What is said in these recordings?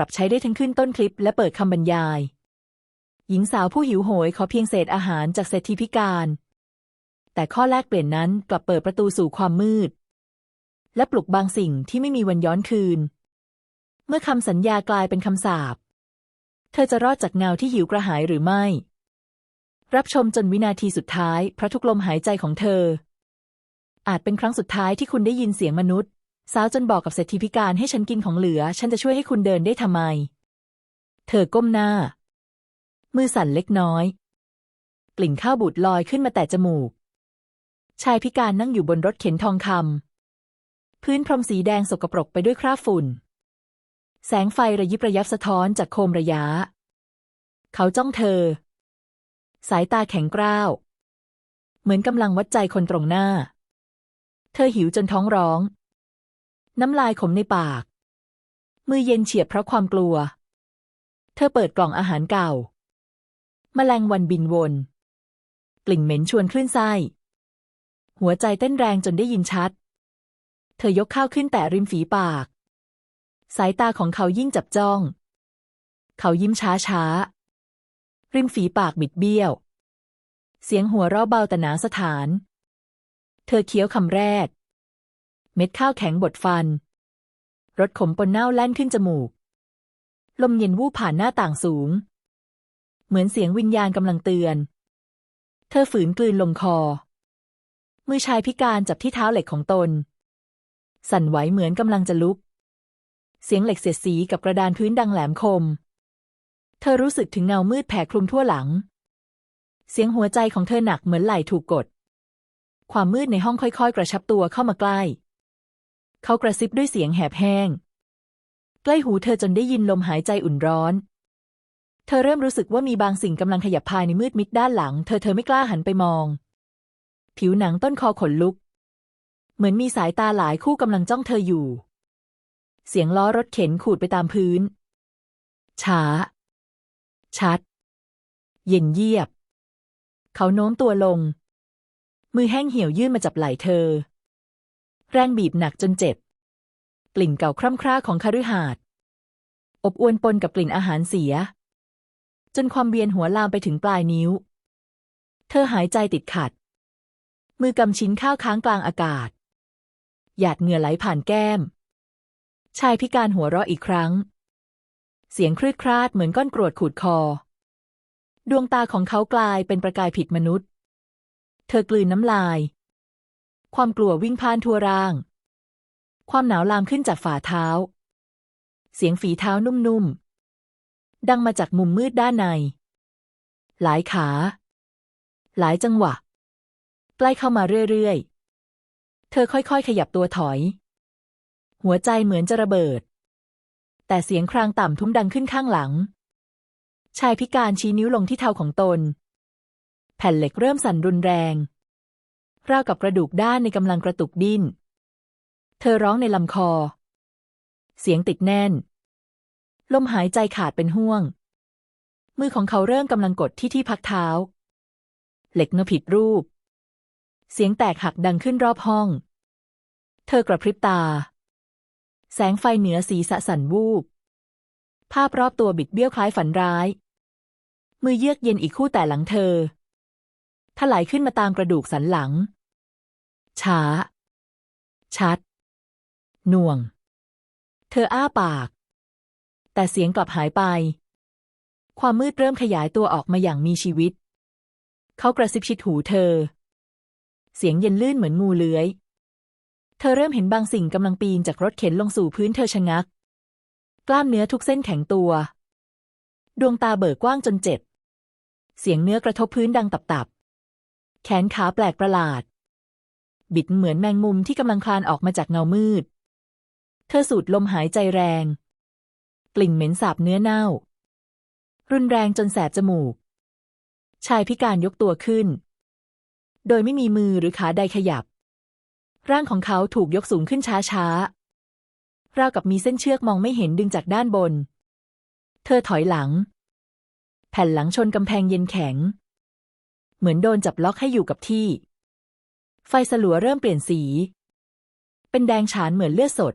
รับใช้ได้ทั้งขึ้นต้นคลิปและเปิดคำบรรยาย หญิงสาวผู้หิวโหยขอเพียงเศษอาหารจากเศรษฐีพิการ แต่ข้อแลกเปลี่ยนนั้นกลับเปิดประตูสู่ความมืด และปลุกบางสิ่งที่ไม่มีวันย้อนคืน เมื่อคำสัญญากลายเป็นคำสาปเธอจะรอดจากเงาที่หิวกระหายหรือไม่ รับชมจนวินาทีสุดท้ายเพราะทุกลมหายใจของเธอ อาจเป็นครั้งสุดท้ายที่คุณได้ยินเสียงมนุษย์ สาวจนบอกกับเศรษฐีพิการให้ฉันกินของเหลือ ฉันจะช่วยให้คุณเดินได้ทำไม เธอก้มหน้า มือสั่นเล็กน้อย กลิ่นข้าวบูดลอยขึ้นมาแต่จมูก ชายพิการนั่งอยู่บนรถเข็นทองคำพื้นพรมสีแดงสกปรกไปด้วยคราบฝุ่น แสงไฟระยิบระยับสะท้อนจากโคมระยะ เขาจ้องเธอ สายตาแข็งกร้าว เหมือนกำลังวัดใจคนตรงหน้า เธอหิวจนท้องร้อง น้ำลายขมในปาก มือเย็นเฉียบเพราะความกลัว เธอเปิดกล่องอาหารเก่า แมลงวันบินวน กลิ่นเหม็นชวนคลื่นไส้ หัวใจเต้นแรงจนได้ยินชัด เธอยกข้าวขึ้นแต่ริมฝีปาก สายตาของเขายิ่งจับจ้อง เขายิ้มช้าช้าๆริมฝีปากบิดเบี้ยว เสียงหัวเราะเบาแต่หนาสถาน เธอเคี้ยวคำแรก ม็ดข้าวแข็งบดฟัน รสขมปนเน่าแล่นขึ้นจมูก ลมเย็นวูบผ่านหน้าต่างสูง เหมือนเสียงวิญญาณกำลังเตือน เธอฝืนกลืนลงคอ มือชายพิการจับที่เท้าเหล็กของตน สั่นไหวเหมือนกำลังจะลุก เสียงเหล็กเสียดสีกับกระดานพื้นดังแหลมคม เธอรู้สึกถึงเงามืดแผ่คลุมทั่วหลัง เสียงหัวใจของเธอหนักเหมือนไหล่ถูกกดความมืดในห้องค่อย ๆ กระชับตัวเข้ามาใกล้ เขากระซิบด้วยเสียงแหบแห้ง ใกล้หูเธอจนได้ยินลมหายใจอุ่นร้อน เธอเริ่มรู้สึกว่ามีบางสิ่งกำลังขยับภายในมืดมิดด้านหลัง เธอเธอไม่กล้าหันไปมอง ผิวหนังต้นคอขนลุก เหมือนมีสายตาหลายคู่กำลังจ้องเธออยู่ เสียงล้อรถเข็นขูดไปตามพื้น ช้า ชัด เย็นเยียบ เขาโน้มตัวลง มือแห้งเหี่ยวยื่นมาจับไหล่เธอ แรงบีบหนักจนเจ็บ กลิ่นเก่าคร่ำคร่าของคาฤหาสน์อบอวนปนกับกลิ่นอาหารเสีย จนความเวียนหัวลามไปถึงปลายนิ้ว เธอหายใจติดขัด มือกำชิ้นข้าวค้างกลางอากาศ หยาดเหงื่อไหลผ่านแก้ม ชายพิการหัวเราะอีกครั้ง เสียงครืดคราดเหมือนก้อนกรวดขูดคอ ดวงตาของเขากลายเป็นประกายผิดมนุษย์ เธอกลืนน้ำลาย ความกลัววิ่งพ่านทั่วร่าง ความหนาวลามขึ้นจากฝ่าเท้า เสียงฝีเท้านุ่มๆ ดังมาจากมุมมืดด้านใน หลายขา หลายจังหวะ ใกล้เข้ามาเรื่อยๆ เธอค่อยๆ ขยับตัวถอย หัวใจเหมือนจะระเบิด แต่เสียงครางต่ำทุ้มดังขึ้นข้างหลัง ชายพิการชี้นิ้วลงที่เท้าของตน แผ่นเหล็กเริ่มสั่นรุนแรง ราวกับกระดูกด้านในกำลังกระตุกดิ้น เธอร้องในลำคอ เสียงติดแน่น ลมหายใจขาดเป็นห่วง มือของเขาเริ่มกำลังกดที่ที่พักเท้า เหล็กเงาผิดรูป เสียงแตกหักดังขึ้นรอบห้อง เธอกระพริบตา แสงไฟเหนือสีสะสันวูบ ภาพรอบตัวบิดเบี้ยวคล้ายฝันร้าย มือเยือกเย็นอีกคู่แต่หลังเธอ ถลายขึ้นมาตามกระดูกสันหลัง ช้า ชัดหน่วง เธออ้าปาก แต่เสียงกลับหายไป ความมืดเริ่มขยายตัวออกมาอย่างมีชีวิต เขากระซิบชิดหูเธอ เสียงเย็นลื่นเหมือนงูเลื้อย เธอเริ่มเห็นบางสิ่งกำลังปีนจากรถเข็นลงสู่พื้นเธอชะงัก กล้ามเนื้อทุกเส้นแข็งตัว ดวงตาเบิกกว้างจนเจ็บ เสียงเนื้อกระทบพื้นดังตับๆ แขนขาแปลกประหลาด บิดเหมือนแมงมุมที่กำลังคลานออกมาจากเงามืด เธอสูดลมหายใจแรง กลิ่นเหม็นสาบเนื้อเน่า รุนแรงจนแสบจมูก ชายพิการยกตัวขึ้น โดยไม่มีมือหรือขาใดขยับ ร่างของเขาถูกยกสูงขึ้นช้าๆราวกับมีเส้นเชือกมองไม่เห็นดึงจากด้านบน เธอถอยหลัง แผ่นหลังชนกำแพงเย็นแข็ง เหมือนโดนจับล็อกให้อยู่กับที่ ไฟสลัวเริ่มเปลี่ยนสี เป็นแดงฉานเหมือนเลือดสด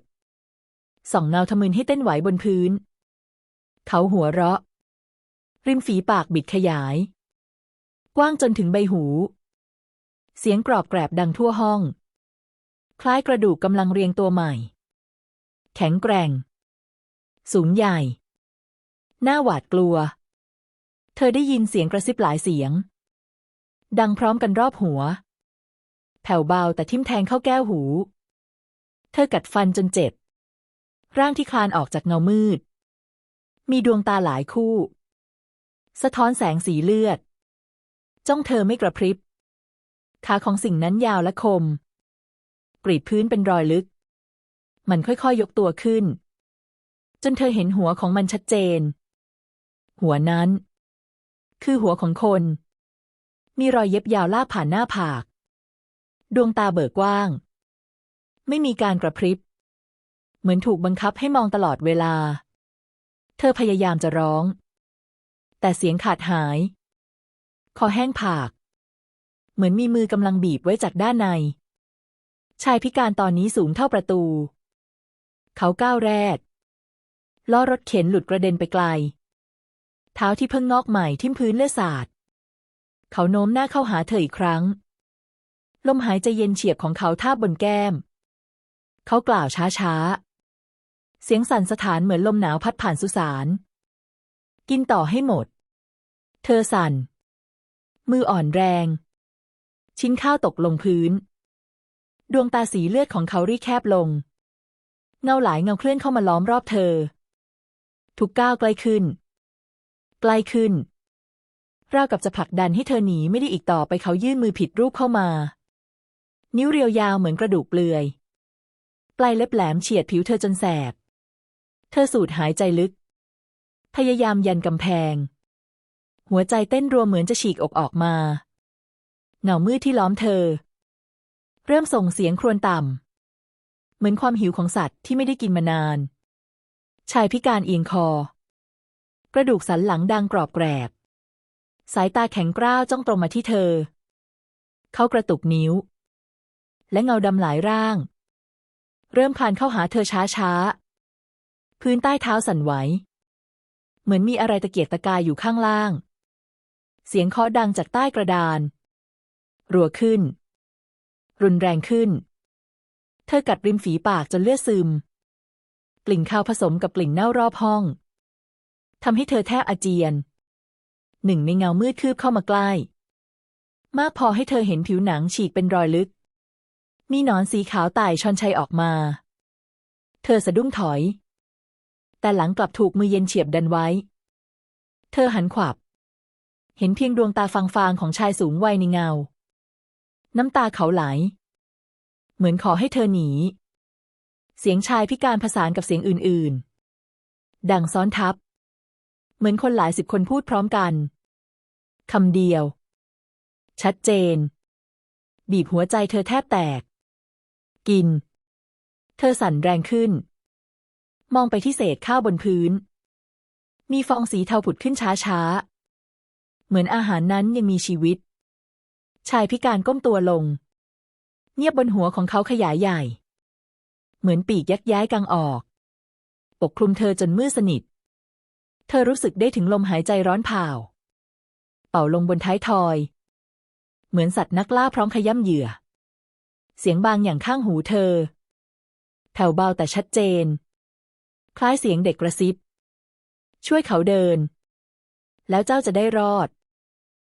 ส่องเงาทะมึนให้เต้นไหวบนพื้น เขาหัวเราะ ริมฝีปากบิดขยาย กว้างจนถึงใบหู เสียงกรอบแกรบดังทั่วห้อง คล้ายกระดูกกำลังเรียงตัวใหม่ แข็งแกร่ง สูงใหญ่ หน้าหวาดกลัว เธอได้ยินเสียงกระซิบหลายเสียง ดังพร้อมกันรอบหัว แผ่วเบาแต่ทิ่มแทงเข้าแก้วหู เธอกัดฟันจนเจ็บ ร่างที่คลานออกจากเงามืด มีดวงตาหลายคู่ สะท้อนแสงสีเลือด จ้องเธอไม่กระพริบ ขาของสิ่งนั้นยาวและคม กรีดพื้นเป็นรอยลึก มันค่อยๆยยกตัวขึ้น จนเธอเห็นหัวของมันชัดเจน หัวนั้น คือหัวของคน มีรอยเย็บยาวลากผ่านหน้าผาก ดวงตาเบิกกว้าง ไม่มีการกระพริบ เหมือนถูกบังคับให้มองตลอดเวลา เธอพยายามจะร้อง แต่เสียงขาดหาย คอแห้งผาก เหมือนมีมือกำลังบีบไว้จากด้านใน ชายพิการตอนนี้สูงเท่าประตู เขาก้าวแรกล้อรถเข็นหลุดกระเด็นไปไกล เท้าที่เพิ่งงอกใหม่ทิ่มพื้นเลือดสาด เขาโน้มหน้าเข้าหาเธออีกครั้ง ลมหายใจเย็นเฉียบของเขาทาบบนแก้ม เขากล่าวช้าๆ เสียงสั่นสถานเหมือนลมหนาวพัดผ่านสุสาน กินต่อให้หมด เธอสั่น มืออ่อนแรง ชิ้นข้าวตกลงพื้น ดวงตาสีเลือดของเขารีแคบลง เงาหลายเงาเคลื่อนเข้ามาล้อมรอบเธอ ทุกก้าวใกล้ขึ้น ใกล้ขึ้น ราวกับจะผลักดันให้เธอหนีไม่ได้อีกต่อไปเขายื่นมือผิดรูปเข้ามา นิ้วเรียวยาวเหมือนกระดูกเปลือย ปลายเล็บแหลมเฉียดผิวเธอจนแสบ เธอสูดหายใจลึก พยายามยันกำแพง หัวใจเต้นรัวเหมือนจะฉีกอกออกมาเงามืดที่ล้อมเธอ เริ่มส่งเสียงครวญต่ำ เหมือนความหิวของสัตว์ที่ไม่ได้กินมานาน ชายพิการเอียงคอ กระดูกสันหลังดังกรอบแกรบ สายตาแข็งกร้าวจ้องตรงมาที่เธอ เขากระตุกนิ้ว และเงาดำหลายร่าง เริ่มคลานเข้าหาเธอช้าๆพื้นใต้เท้าสั่นไหว เหมือนมีอะไรตะเกียกตะกายอยู่ข้างล่าง เสียงเคาะดังจากใต้กระดาน รัวขึ้น รุนแรงขึ้น เธอกัดริมฝีปากจนเลือดซึม กลิ่นข้าวผสมกับกลิ่นเน่ารอบห้องทำให้เธอแทบอาเจียน หนึ่งในเงามืดคืบเข้ามาใกล้ มากพอให้เธอเห็นผิวหนังฉีกเป็นรอยลึก มีหนอนสีขาวไต่ชอนชัยออกมา เธอสะดุ้งถอย แต่หลังกลับถูกมือเย็นเฉียบดันไว้ เธอหันขวับ เห็นเพียงดวงตาฟางๆของชายสูงวัยในเงา น้ำตาเขาไหล เหมือนขอให้เธอหนี เสียงชายพิการผสานกับเสียงอื่นๆ ดังซ้อนทับเหมือนคนหลายสิบคนพูดพร้อมกัน คำเดียว ชัดเจน บีบหัวใจเธอแทบแตก กิน เธอสั่นแรงขึ้น มองไปที่เศษข้าวบนพื้น มีฟองสีเทาผุดขึ้นช้าๆ เหมือนอาหารนั้นยังมีชีวิต ชายพิการก้มตัวลง เงียบบนหัวของเขาขยายใหญ่ เหมือนปีกยักย้ายกังออก ปกคลุมเธอจนมืดสนิท เธอรู้สึกได้ถึงลมหายใจร้อนเผา เป่าลงบนท้ายทอย เหมือนสัตว์นักล่าพร้อมขย้ำเหยื่อ เสียงบางอย่างข้างหูเธอ แผ่วเบาแต่ชัดเจน คล้ายเสียงเด็กกระซิบ ช่วยเขาเดิน แล้วเจ้าจะได้รอด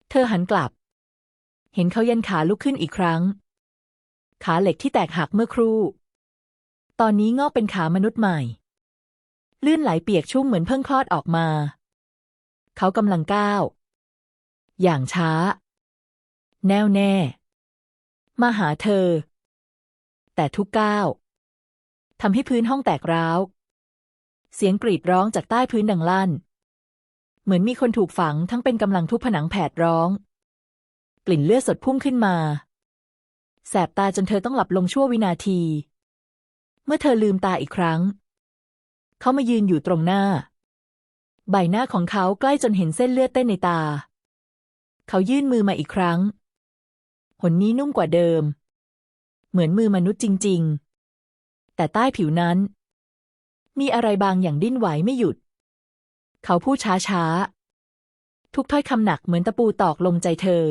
เธอหันกลับ เห็นเขายันขาลุกขึ้นอีกครั้ง ขาเหล็กที่แตกหักเมื่อครู่ ตอนนี้งอกเป็นขามนุษย์ใหม่ ลื่นไหลเปียกชุ่มเหมือนเพิ่งคลอดออกมา เขากำลังก้าว อย่างช้า แน่วแน่ มาหาเธอ แต่ทุกก้าวทำให้พื้นห้องแตกร้าว เสียงกรีดร้องจากใต้พื้นดังลั่น เหมือนมีคนถูกฝังทั้งเป็นกำลังทุบผนังแผดร้อง กลิ่นเลือดสดพุ่งขึ้นมา แสบตาจนเธอต้องหลับลงชั่ววินาที เมื่อเธอลืมตาอีกครั้ง เขามายืนอยู่ตรงหน้า ใบหน้าของเขาใกล้จนเห็นเส้นเลือดเต้นในตา เขายื่นมือมาอีกครั้ง หนนี้นุ่มกว่าเดิม เหมือนมือมนุษย์จริง ๆ แต่ใต้ผิวนั้น มีอะไรบางอย่างดิ้นไหวไม่หยุด เขาพูดช้าๆ ทุกถ้อยคำหนักเหมือนตะปูตอกลงใจเธอ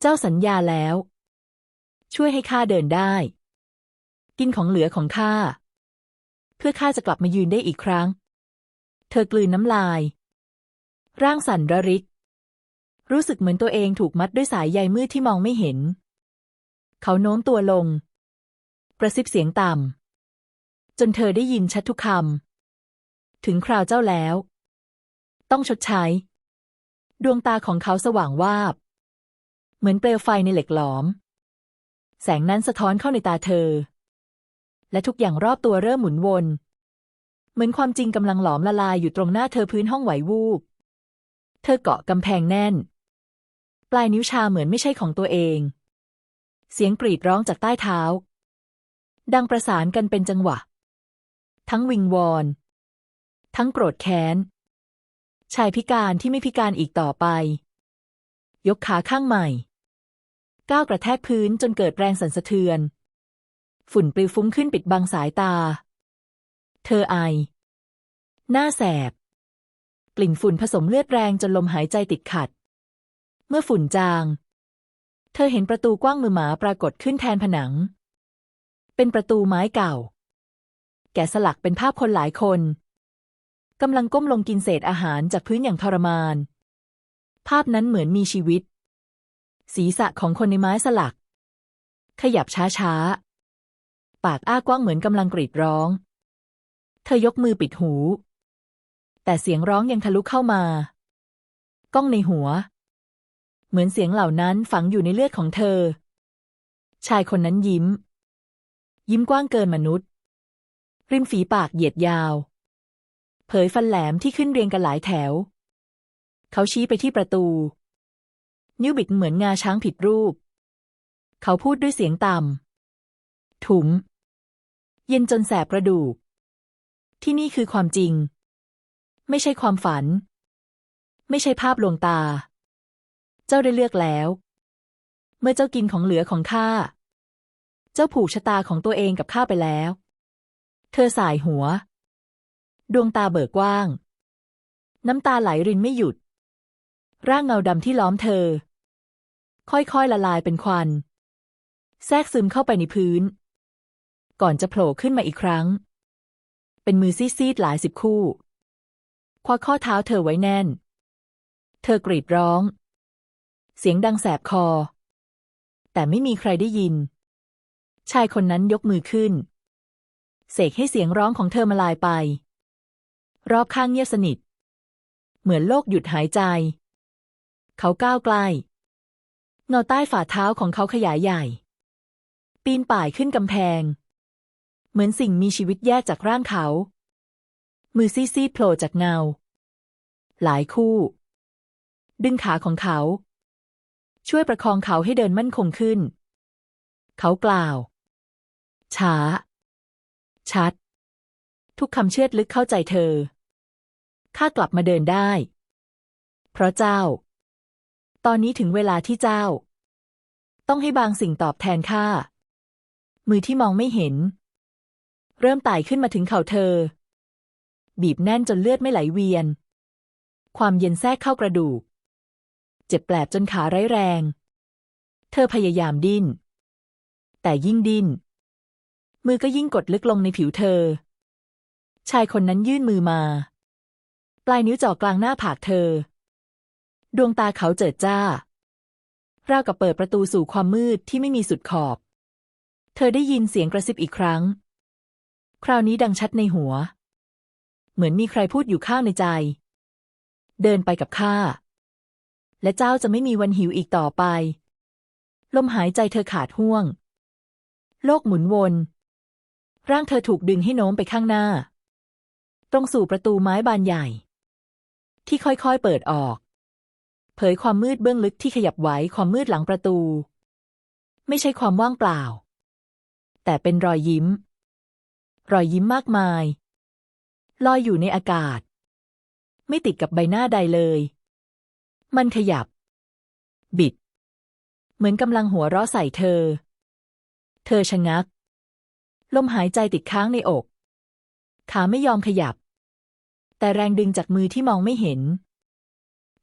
เจ้าสัญญาแล้ว ช่วยให้ข้าเดินได้ กินของเหลือของข้า เพื่อข้าจะกลับมายืนได้อีกครั้ง เธอกลืนน้ำลาย ร่างสั่นระริก รู้สึกเหมือนตัวเองถูกมัดด้วยสายใยมืดที่มองไม่เห็น เขาโน้มตัวลง กระซิบเสียงต่ำจนเธอได้ยินชัดทุกคำถึงคราวเจ้าแล้ว ต้องชดใช้ ดวงตาของเขาสว่างวาบ เหมือนเปลวไฟในเหล็กหลอม แสงนั้นสะท้อนเข้าในตาเธอ และทุกอย่างรอบตัวเริ่มหมุนวนเหมือนความจริงกำลังหลอมละลายอยู่ตรงหน้าเธอพื้นห้องไหววูบ เธอเกาะกำแพงแน่น ปลายนิ้วชาเหมือนไม่ใช่ของตัวเอง เสียงกรีดร้องจากใต้เท้า ดังประสานกันเป็นจังหวะ ทั้งวิงวอน ทั้งโกรธแค้น ชายพิการที่ไม่พิการอีกต่อไป ยกขาข้างใหม่ ก้าวกระแทกพื้นจนเกิดแรงสั่นสะเทือน ฝุ่นปลิวฟุ้งขึ้นปิดบังสายตา เธอไอ หน้าแสบ กลิ่นฝุ่นผสมเลือดแรงจนลมหายใจติดขัด มื่อฝุ่นจาง เธอเห็นประตูกว้างมือหมาปรากฏขึ้นแทนผนัง เป็นประตูไม้เก่า แกะสลักเป็นภาพคนหลายคนกำลังก้มลงกินเศษอาหารจากพื้นอย่างทรมาน ภาพนั้นเหมือนมีชีวิต ศีรษะของคนในไม้สลัก ขยับช้าๆ ปากอ้ากว้างเหมือนกำลังกรีดร้อง เธอยกมือปิดหู แต่เสียงร้องยังทะลุเข้ามา ก้องในหัว เหมือนเสียงเหล่านั้นฝังอยู่ในเลือดของเธอ ชายคนนั้นยิ้ม ยิ้มกว้างเกินมนุษย์ ริมฝีปากเหยียดยาว เผยฟันแหลมที่ขึ้นเรียงกันหลายแถว เขาชี้ไปที่ประตู นิ้วบิดเหมือนงาช้างผิดรูป เขาพูดด้วยเสียงต่ำถุม เย็นจนแสบกระดูก ที่นี่คือความจริง ไม่ใช่ความฝัน ไม่ใช่ภาพลวงตา จ้าได้เลือกแล้ว เมื่อเจ้ากินของเหลือของข้า เจ้าผูกชะตาของตัวเองกับข้าไปแล้ว เธอสายหัว ดวงตาเบิกกว้าง น้ำตาไหลรินไม่หยุด ร่างเงาดำที่ล้อมเธอ ค่อยๆละลายเป็นควัน แทรกซึมเข้าไปในพื้น ก่อนจะโผล่ขึ้นมาอีกครั้ง เป็นมือซีดๆหลายสิบคู่คว้าข้อเท้าเธอไว้แน่น เธอกรีดร้อง เสียงดังแสบคอ แต่ไม่มีใครได้ยิน ชายคนนั้นยกมือขึ้น เสกให้เสียงร้องของเธอมาลายไป รอบข้างเงียบสนิท เหมือนโลกหยุดหายใจ เขาก้าวใกลเงาใต้ฝ่าเท้าของเขาขยายใหญ่ ปีนป่ายขึ้นกำแพง เหมือนสิ่งมีชีวิตแยกจากร่างเขา มือซีดๆโผล่จากเงา หลายคู่ ดึงขาของเขา ช่วยประคองเขาให้เดินมั่นคงขึ้น เขากล่าว ช้า ชัด ทุกคำเชื่อดลึกเข้าใจเธอ ข้ากลับมาเดินได้ เพราะเจ้า ตอนนี้ถึงเวลาที่เจ้า ต้องให้บางสิ่งตอบแทนข้า มือที่มองไม่เห็น เริ่มไต่ขึ้นมาถึงเข่าเธอ บีบแน่นจนเลือดไม่ไหลเวียน ความเย็นแทรกเข้ากระดูก เจ็บแปลบจนขาไร้แรง เธอพยายามดิ้น แต่ยิ่งดิ้น มือก็ยิ่งกดลึกลงในผิวเธอ ชายคนนั้นยื่นมือมา ปลายนิ้วจ่อกลางหน้าผากเธอ ดวงตาเขาเจิดจ้า ราวกับเปิดประตูสู่ความมืดที่ไม่มีสุดขอบ เธอได้ยินเสียงกระซิบอีกครั้ง คราวนี้ดังชัดในหัว เหมือนมีใครพูดอยู่ข้างในใจ เดินไปกับข้า และเจ้าจะไม่มีวันหิวอีกต่อไป ลมหายใจเธอขาดห่วง โลกหมุนวน ร่างเธอถูกดึงให้โน้มไปข้างหน้า ตรงสู่ประตูไม้บานใหญ่ ที่ค่อยๆเปิดออก เผยความมืดเบื้องลึกที่ขยับไหวความมืดหลังประตู ไม่ใช่ความว่างเปล่า แต่เป็นรอยยิ้ม รอยยิ้มมากมาย ลอยอยู่ในอากาศ ไม่ติดกับใบหน้าใดเลย มันขยับ บิด เหมือนกำลังหัวเราะใส่เธอ เธอชะงัก ลมหายใจติดค้างในอก ขาไม่ยอมขยับ แต่แรงดึงจากมือที่มองไม่เห็น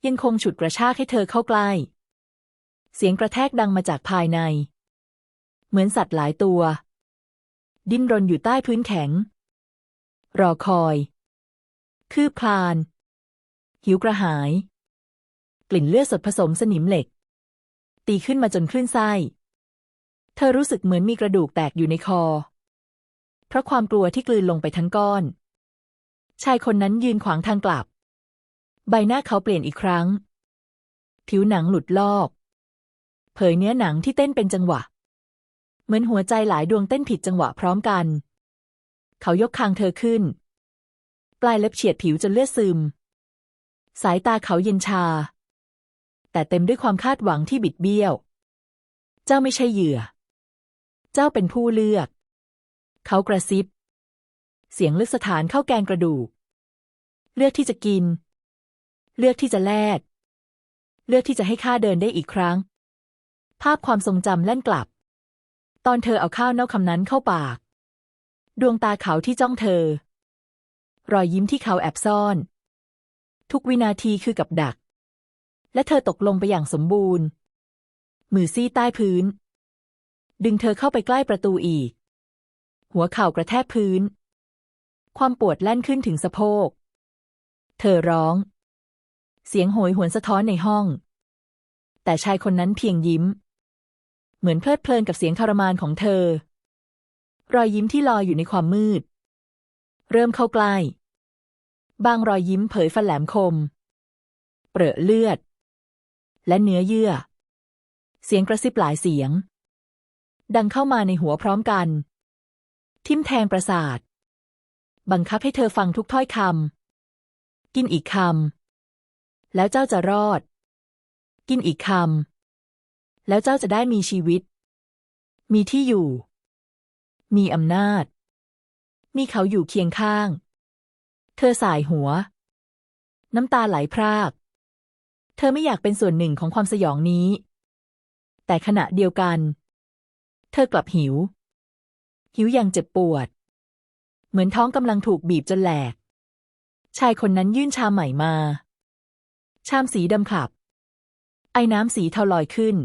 ยังคงฉุดกระชากให้เธอเข้าใกล้ เสียงกระแทกดังมาจากภายใน เหมือนสัตว์หลายตัว ดิ้นรนอยู่ใต้พื้นแข็ง รอคอย คืบคลาน หิวกระหาย กลิ่นเลือดสดผสมสนิมเหล็ก ตีขึ้นมาจนคลื่นไส้ เธอรู้สึกเหมือนมีกระดูกแตกอยู่ในคอ เพราะความกลัวที่กลืนลงไปทั้งก้อน ชายคนนั้นยืนขวางทางกลับ ใบหน้าเขาเปลี่ยนอีกครั้ง ผิวหนังหลุดลอก เผยเนื้อหนังที่เต้นเป็นจังหวะ เหมือนหัวใจหลายดวงเต้นผิดจังหวะพร้อมกัน เขายกคางเธอขึ้น ปลายเล็บเฉียดผิวจนเลือดซึมสายตาเขาเย็นชา แต่เต็มด้วยความคาดหวังที่บิดเบี้ยว เจ้าไม่ใช่เหยื่อ เจ้าเป็นผู้เลือก เขากระซิบ เสียงลึกสถานเข้าแกงกระดูก เลือกที่จะกิน เลือกที่จะแลก เลือกที่จะให้ข้าเดินได้อีกครั้ง ภาพความทรงจำแล่นกลับ ตอนเธอเอาข้าวเน่าคำนั้นเข้าปาก ดวงตาเขาที่จ้องเธอ รอยยิ้มที่เขาแอบซ่อน ทุกวินาทีคือกับดัก และเธอตกลงไปอย่างสมบูรณ์ มือซี่ใต้พื้น ดึงเธอเข้าไปใกล้ประตูอีก หัวเข่ากระแทกพื้น ความปวดแล่นขึ้นถึงสะโพก เธอร้อง เสียงโหยหวนสะท้อนในห้อง แต่ชายคนนั้นเพียงยิ้ม เหมือนเพลิดเพลินกับเสียงทรมานของเธอ รอยยิ้มที่ลอยอยู่ในความมืด เริ่มเข้าใกล้บางรอยยิ้มเผยฟันแหลมคม เปรอะเลือด และเนื้อเยื่อ เสียงกระซิบหลายเสียง ดังเข้ามาในหัวพร้อมกัน ทิมแทงประสาท บังคับให้เธอฟังทุกถ้อยคำกินอีกคำแล้วเจ้าจะรอด กินอีกคำแล้วเจ้าจะได้มีชีวิต มีที่อยู่ มีอำนาจ มีเขาอยู่เคียงข้าง เธอสายหัว น้ำตาไหลพราก เธอไม่อยากเป็นส่วนหนึ่งของความสยองนี้ แต่ขณะเดียวกัน เธอกลับหิว หิวอย่างเจ็บปวด เหมือนท้องกำลังถูกบีบจนแหลก ชายคนนั้นยื่นชามใหม่มา ชามสีดำขับ ไอ้น้ำสีเทาลอยขึ้น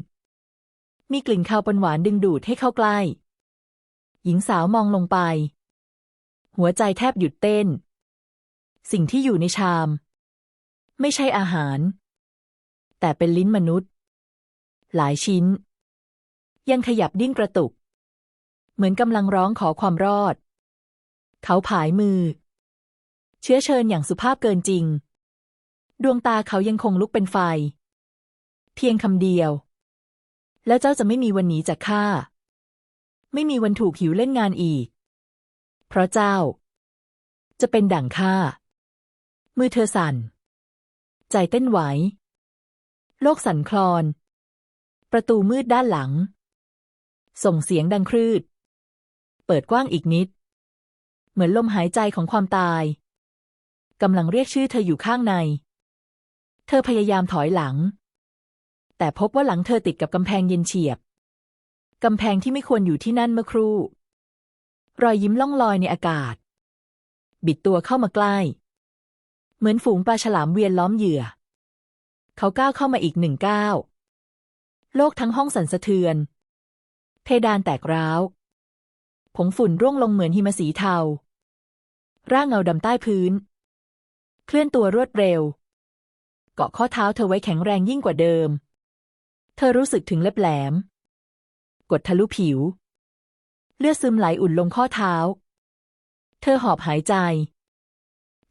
มีกลิ่นคาวปนหวานดึงดูดให้เข้าใกล้ หญิงสาวมองลงไป หัวใจแทบหยุดเต้น สิ่งที่อยู่ในชาม ไม่ใช่อาหาร แต่เป็นลิ้นมนุษย์ หลายชิ้น ยังขยับดิ้นกระตุก เหมือนกำลังร้องขอความรอด เขาผายมือ เชื้อเชิญอย่างสุภาพเกินจริง ดวงตาเขายังคงลุกเป็นไฟ เพียงคำเดียว แล้วเจ้าจะไม่มีวันหนีจากข้าไม่มีวันถูกหิวเล่นงานอีก เพราะเจ้า จะเป็นดั่งข้ามือเธอสั่น ใจเต้นไหว โลกสั่นคลอน ประตูมืดด้านหลัง ส่งเสียงดังครืด เปิดกว้างอีกนิด เหมือนลมหายใจของความตายกำลังเรียกชื่อเธออยู่ข้างใน เธอพยายามถอยหลัง แต่พบว่าหลังเธอติดกับกำแพงเย็นเฉียบกำแพงที่ไม่ควรอยู่ที่นั่นเมื่อครู่ รอยยิ้มล่องลอยในอากาศ บิดตัวเข้ามาใกล้ เหมือนฝูงปลาฉลามเวียนล้อมเหยื่อ เขาก้าวเข้ามาอีกหนึ่งก้าวโลกทั้งห้องสั่นสะเทือน เพดานแตกร้าว ผงฝุ่นร่วงลงเหมือนหิมะสีเทา ร่างเงาดำใต้พื้น เคลื่อนตัวรวดเร็ว เกาะข้อเท้าเธอไว้แข็งแรงยิ่งกว่าเดิม เธอรู้สึกถึงเล็บแหลม กดทะลุผิว เลือดซึมไหลอุ่นลงข้อเท้า เธอหอบหายใจ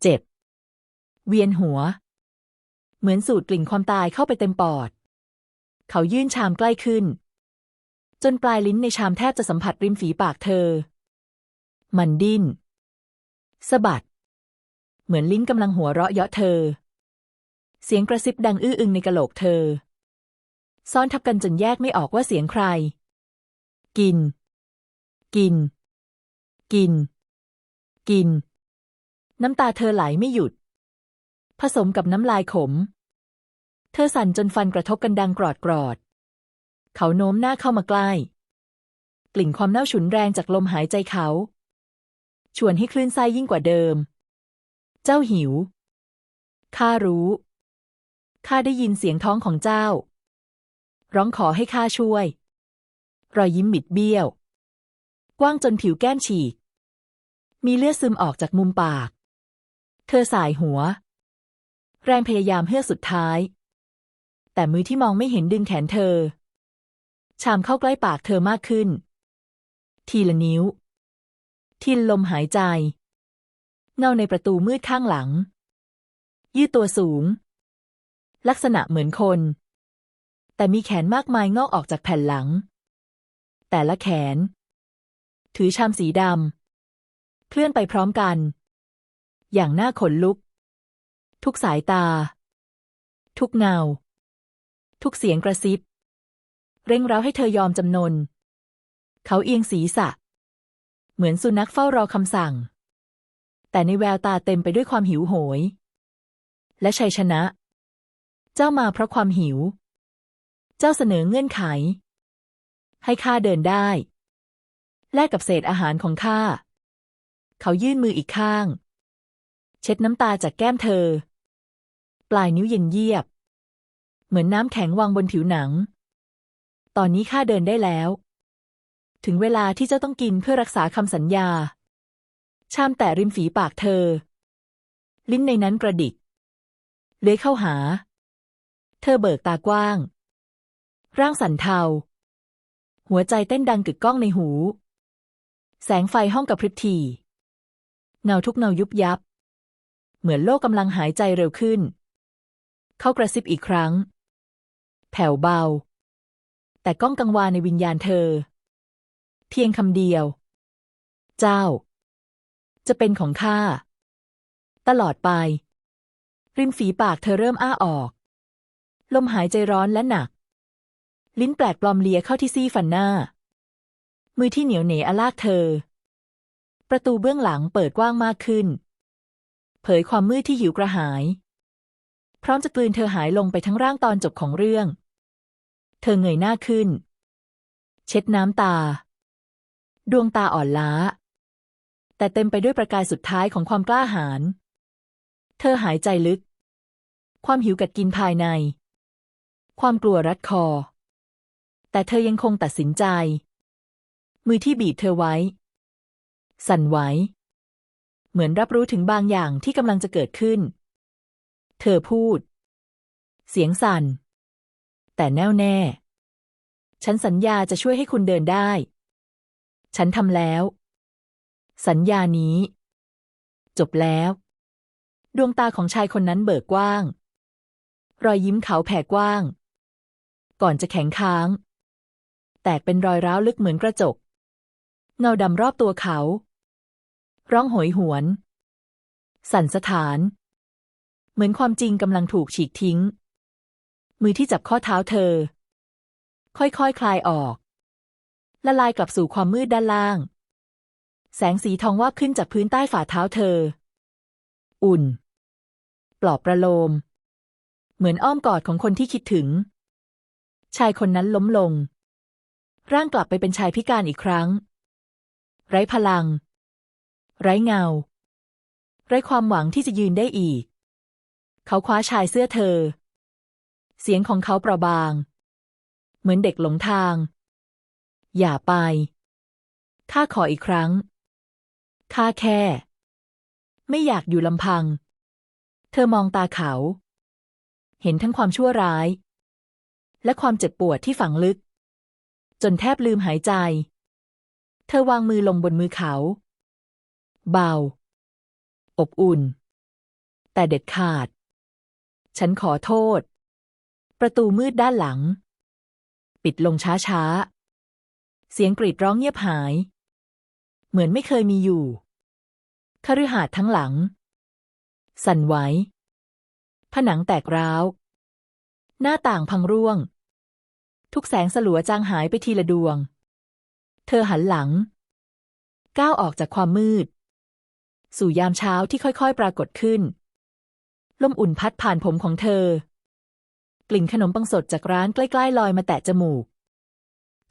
เจ็บ เวียนหัว เหมือนสูดกลิ่นความตายเข้าไปเต็มปอด เขายื่นชามใกล้ขึ้น จนปลายลิ้นในชามแทบจะสัมผัสริมฝีปากเธอ มันดิ้นสะบัด เหมือนลิ้นกำลังหัวเราะเยาะเธอ เสียงกระซิบดังอื้ออึงในกะโหลกเธอซ่อนทับกันจนแยกไม่ออกว่าเสียงใคร กิน กิน กิน กิน น้ำตาเธอไหลไม่หยุด ผสมกับน้ำลายขม เธอสั่นจนฟันกระทบกันดังกรอดกรอด เขาโน้มหน้าเข้ามาใกล้ กลิ่นความเน่าฉุนแรงจากลมหายใจเขา ชวนให้คลื่นไส้ยิ่งกว่าเดิม เจ้าหิว ข้ารู้ ข้าได้ยินเสียงท้องของเจ้า ร้องขอให้ข้าช่วย รอยยิ้มบิดเบี้ยว กว้างจนผิวแก้มฉีก มีเลือดซึมออกจากมุมปาก เธอสายหัว แรงพยายามเฮือกสุดท้าย แต่มือที่มองไม่เห็นดึงแขนเธอ ชามเข้าใกล้ปากเธอมากขึ้น ทีละนิ้ว ทีลลมหายใจ เงาในประตูมืดข้างหลัง ยืดตัวสูง ลักษณะเหมือนคน แต่มีแขนมากมายงอกออกจากแผ่นหลัง แต่ละแขน ถือชามสีดำ เคลื่อนไปพร้อมกัน อย่างน่าขนลุก ทุกสายตา ทุกเงา ทุกเสียงกระซิบ เร่งเร้าให้เธอยอมจำนน เขาเอียงศีรษะ เหมือนสุนัขเฝ้ารอคำสั่ง แต่ในแววตาเต็มไปด้วยความหิวโหย และชัยชนะ เจ้ามาเพราะความหิว เจ้าเสนอเงื่อนไข ให้ข้าเดินได้ แลกกับเศษอาหารของข้า เขายื่นมืออีกข้างเช็ดน้ำตาจากแก้มเธอ ปลายนิ้วเย็นเยียบ เหมือนน้ำแข็งวางบนผิวหนัง ตอนนี้ข้าเดินได้แล้ว ถึงเวลาที่เจ้าต้องกินเพื่อรักษาคำสัญญา ชามแต่ริมฝีปากเธอ ลิ้นในนั้นกระดิก เลื้อยเข้าหา เธอเบิกตากว้าง ร่างสั่นเทา หัวใจเต้นดังกึกก้องในหู แสงไฟห้องกับพริบทีเงาทุกเงายุบยับ เหมือนโลกกำลังหายใจเร็วขึ้น เขากระซิบอีกครั้ง แผ่วเบา แต่ก้องกังวานในวิญญาณเธอ เพียงคำเดียว เจ้า จะเป็นของข้าตลอดไป ริมฝีปากเธอเริ่มอ้าออก ลมหายใจร้อนและหนัก ลิ้นแปลกปลอมเลียเข้าที่ซี่ฟันหน้า มือที่เหนียวเหนอาลากเธอ ประตูเบื้องหลังเปิดกว้างมากขึ้น เผยความมืดที่หิวกระหาย พร้อมจะกลืนเธอหายลงไปทั้งร่างตอนจบของเรื่อง เธอเงยหน้าขึ้น เช็ดน้ำตา ดวงตาอ่อนล้า แต่เต็มไปด้วยประกายสุดท้ายของความกล้าหาญเธอหายใจลึก ความหิวกัดกินภายใน ความกลัวรัดคอ แต่เธอยังคงตัดสินใจ มือที่บีบเธอไว้ สั่นไหวเหมือนรับรู้ถึงบางอย่างที่กำลังจะเกิดขึ้น เธอพูด เสียงสั่น แต่แน่วแน่ ฉันสัญญาจะช่วยให้คุณเดินได้ ฉันทำแล้ว สัญญานี้ จบแล้ว ดวงตาของชายคนนั้นเบิกกว้าง รอยยิ้มเขาแผ่กว้าง ก่อนจะแข็งค้าง แตกเป็นรอยร้าวลึกเหมือนกระจก เงาดำรอบตัวเขา ร้องโหยหวน สั่นสถาน เหมือนความจริงกำลังถูกฉีกทิ้ง มือที่จับข้อเท้าเธอ ค่อยๆคคลายออก ละลายกลับสู่ความมืดด้านล่าง แสงสีทองวาบขึ้นจากพื้นใต้ฝ่าเท้าเธอ อุ่น ปลอบประโลม เหมือนอ้อมกอดของคนที่คิดถึง ชายคนนั้นล้มลง ร่างกลับไปเป็นชายพิการอีกครั้ง ไร้พลัง ไร้เงา ไร้ความหวังที่จะยืนได้อีก เขาคว้าชายเสื้อเธอ เสียงของเขาเปราะบาง เหมือนเด็กหลงทาง อย่าไป ข้าขออีกครั้ง ข้าแค่ ไม่อยากอยู่ลำพัง เธอมองตาเขา เห็นทั้งความชั่วร้าย และความเจ็บปวดที่ฝังลึก จนแทบลืมหายใจ เธอวางมือลงบนมือเขา เบา อบอุ่น แต่เด็ดขาด ฉันขอโทษ ประตูมืดด้านหลัง ปิดลงช้าๆเสียงกรีดร้องเงียบหาย เหมือนไม่เคยมีอยู่คฤหาสน์ทั้งหลัง สั่นไหว ผนังแตกร้าว หน้าต่างพังร่วง ทุกแสงสลัวจางหายไปทีละดวง เธอหันหลัง ก้าวออกจากความมืด สู่ยามเช้าที่ค่อยๆ ปรากฏขึ้น ลมอุ่นพัดผ่านผมของเธอ กลิ่นขนมปังสดจากร้านใกล้ๆลอยมาแตะจมูก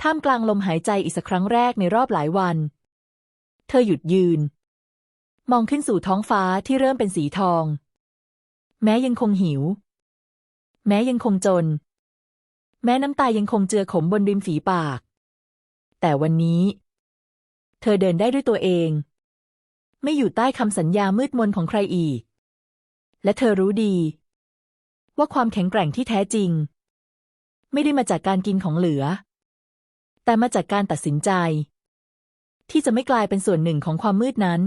ท่ามกลางลมหายใจอีกสักครั้งแรกในรอบหลายวัน เธอหยุดยืน มองขึ้นสู่ท้องฟ้าที่เริ่มเป็นสีทอง แม้ยังคงหิว แม้ยังคงจน แม้น้ำตายังคงเจือขมบนริมฝีปาก แต่วันนี้ เธอเดินได้ด้วยตัวเอง ไม่อยู่ใต้คำสัญญามืดมนของใครอีก และเธอรู้ดี ว่าความแข็งแกร่งที่แท้จริง ไม่ได้มาจากการกินของเหลือ แต่มาจากการตัดสินใจ ที่จะไม่กลายเป็นส่วนหนึ่งของความมืดนั้น